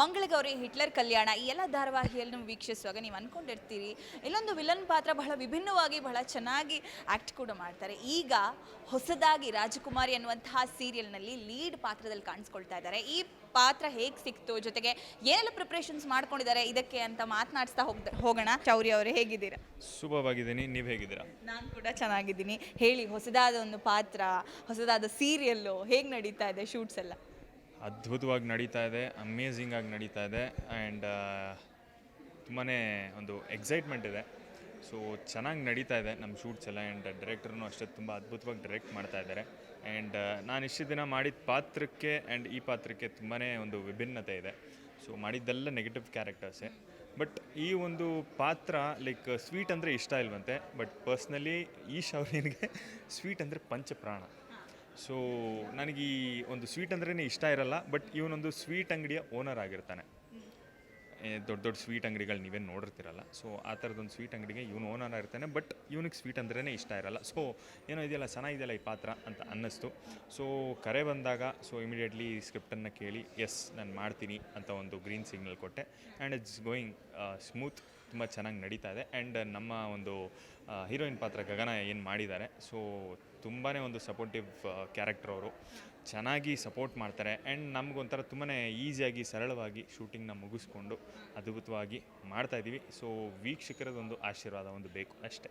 Mangalagauri Hitler ಕಲ್ಯಾಣ ಈ ಎಲ್ಲ ಧಾರಾವಾಹಿಯನ್ನು ವೀಕ್ಷಿಸುವಾಗ ನೀವು ಅನ್ಕೊಂಡಿರ್ತೀರಿ. ಇಲ್ಲೊಂದು ವಿಲನ್ ಪಾತ್ರ ಬಹಳ ವಿಭಿನ್ನವಾಗಿ ಬಹಳ ಚೆನ್ನಾಗಿ ಆ್ಯಕ್ಟ್ ಕೂಡ ಮಾಡ್ತಾರೆ. ಈಗ ಹೊಸದಾಗಿ ರಾಜಕುಮಾರಿ ಅನ್ನುವಂತಹ ಸೀರಿಯಲ್ನಲ್ಲಿ ಲೀಡ್ ಪಾತ್ರದಲ್ಲಿ ಕಾಣಿಸ್ಕೊಳ್ತಾ ಇದ್ದಾರೆ. ಈ ಪಾತ್ರ ಹೇಗೆ ಸಿಕ್ತು? ಜೊತೆಗೆ ಏನೆಲ್ಲ ಪ್ರಿಪ್ರೇಷನ್ಸ್ ಮಾಡ್ಕೊಂಡಿದ್ದಾರೆ? ಇದಕ್ಕೆ ಅಂತ ಮಾತನಾಡಿಸ್ತಾ ಹೋಗ್ ಹೋಗೋಣ. ಚೌರಿ ಅವರು ಹೇಗಿದ್ದೀರಾ? ಶುಭವಾಗಿದ್ದೀನಿ. ನೀವು ಹೇಗಿದ್ದೀರಾ? ನಾನು ಕೂಡ ಚೆನ್ನಾಗಿದ್ದೀನಿ. ಹೇಳಿ ಹೊಸದಾದ ಒಂದು ಪಾತ್ರ ಹೊಸದಾದ ಸೀರಿಯಲ್ಲು ಹೇಗೆ ನಡೀತಾ ಇದೆ ಶೂಟ್ಸ್ ಎಲ್ಲ? ಅದ್ಭುತವಾಗಿ ನಡೀತಾ ಇದೆ ಅಮೇಝಿಂಗ್ ಆಗಿ ನಡೀತಾ ಇದೆ ಆ್ಯಂಡ್ ತುಂಬಾ ಒಂದು ಎಕ್ಸೈಟ್ಮೆಂಟ್ ಇದೆ. ಸೊ ಚೆನ್ನಾಗಿ ನಡೀತಾ ಇದೆ ನಮ್ಮ ಶೂಟ್ಸ್ ಎಲ್ಲ ಆ್ಯಂಡ್ ಡೈರೆಕ್ಟರ್ನು ಅಷ್ಟೇ ತುಂಬ ಅದ್ಭುತವಾಗಿ ಡೈರೆಕ್ಟ್ ಮಾಡ್ತಾ ಇದ್ದಾರೆ. ಆ್ಯಂಡ್ ನಾನು ಇಷ್ಟು ದಿನ ಮಾಡಿದ ಪಾತ್ರಕ್ಕೆ ಆ್ಯಂಡ್ ಈ ಪಾತ್ರಕ್ಕೆ ತುಂಬಾ ಒಂದು ವಿಭಿನ್ನತೆ ಇದೆ. ಸೊ ಮಾಡಿದ್ದೆಲ್ಲ ನೆಗೆಟಿವ್ ಕ್ಯಾರೆಕ್ಟರ್ಸೇ ಬಟ್ ಈ ಒಂದು ಪಾತ್ರ ಲೈಕ್ ಸ್ವೀಟ್ ಅಂದರೆ ಇಷ್ಟ ಇಲ್ವಂತೆ ಬಟ್ ಪರ್ಸ್ನಲಿ ಈ ಶೌರ್ಯನಿಗೆ ಸ್ವೀಟ್ ಅಂದರೆ ಪಂಚಪ್ರಾಣ. ಸೊ ನನಗೆ ಈ ಒಂದು ಸ್ವೀಟ್ ಅಂದ್ರೇ ಇಷ್ಟ ಇರಲ್ಲ ಬಟ್ ಇವನೊಂದು ಸ್ವೀಟ್ ಅಂಗಡಿಯ ಓನರ್ ಆಗಿರ್ತಾನೆ. ದೊಡ್ಡ ದೊಡ್ಡ ಸ್ವೀಟ್ ಅಂಗಡಿಗಳು ನೀವೇನು ನೋಡಿರ್ತಿರಲ್ಲ ಸೊ ಆ ಥರದೊಂದು ಸ್ವೀಟ್ ಅಂಗಡಿಗೆ ಇವನು ಓನರ್ ಆಗಿರ್ತಾನೆ ಬಟ್ ಇವನಿಗೆ ಸ್ವೀಟ್ ಅಂದ್ರೇ ಇಷ್ಟ ಇರಲ್ಲ. ಸೊ ಏನೋ ಇದೆಯಲ್ಲ ಚೆನ್ನಾಗಿದೆಯಲ್ಲ ಈ ಪಾತ್ರ ಅಂತ ಅನ್ನಿಸ್ತು. ಸೊ ಕರೆ ಬಂದಾಗ ಸೊ ಇಮಿಡಿಯೇಟ್ಲಿ ಸ್ಕ್ರಿಪ್ಟನ್ನು ಕೇಳಿ ಎಸ್ ನಾನು ಮಾಡ್ತೀನಿ ಅಂತ ಒಂದು ಗ್ರೀನ್ ಸಿಗ್ನಲ್ ಕೊಟ್ಟೆ. ಆ್ಯಂಡ್ ಇಟ್ಸ್ ಗೋಯಿಂಗ್ ಸ್ಮೂತ್ ತುಂಬ ಚೆನ್ನಾಗಿ ನಡೀತಾ ಇದೆ. ಆ್ಯಂಡ್ ನಮ್ಮ ಒಂದು ಹೀರೋಯಿನ್ ಪಾತ್ರ ಗಗನ ಏನು ಮಾಡಿದ್ದಾರೆ ಸೊ ತುಂಬಾ ಒಂದು ಸಪೋರ್ಟಿವ್ ಕ್ಯಾರೆಕ್ಟರ್ ಅವರು. ಚೆನ್ನಾಗಿ ಸಪೋರ್ಟ್ ಮಾಡ್ತಾರೆ. ಆ್ಯಂಡ್ ನಮಗೊಂಥರ ತುಂಬಾ ಈಸಿಯಾಗಿ ಸರಳವಾಗಿ ಶೂಟಿಂಗ್ನ ಮುಗಿಸ್ಕೊಂಡು ಅದ್ಭುತವಾಗಿ ಮಾಡ್ತಾ ಇದ್ದೀವಿ ಸೊ ವೀಕ್ಷಕರದೊಂದು ಆಶೀರ್ವಾದ ಒಂದು ಬೇಕು ಅಷ್ಟೇ.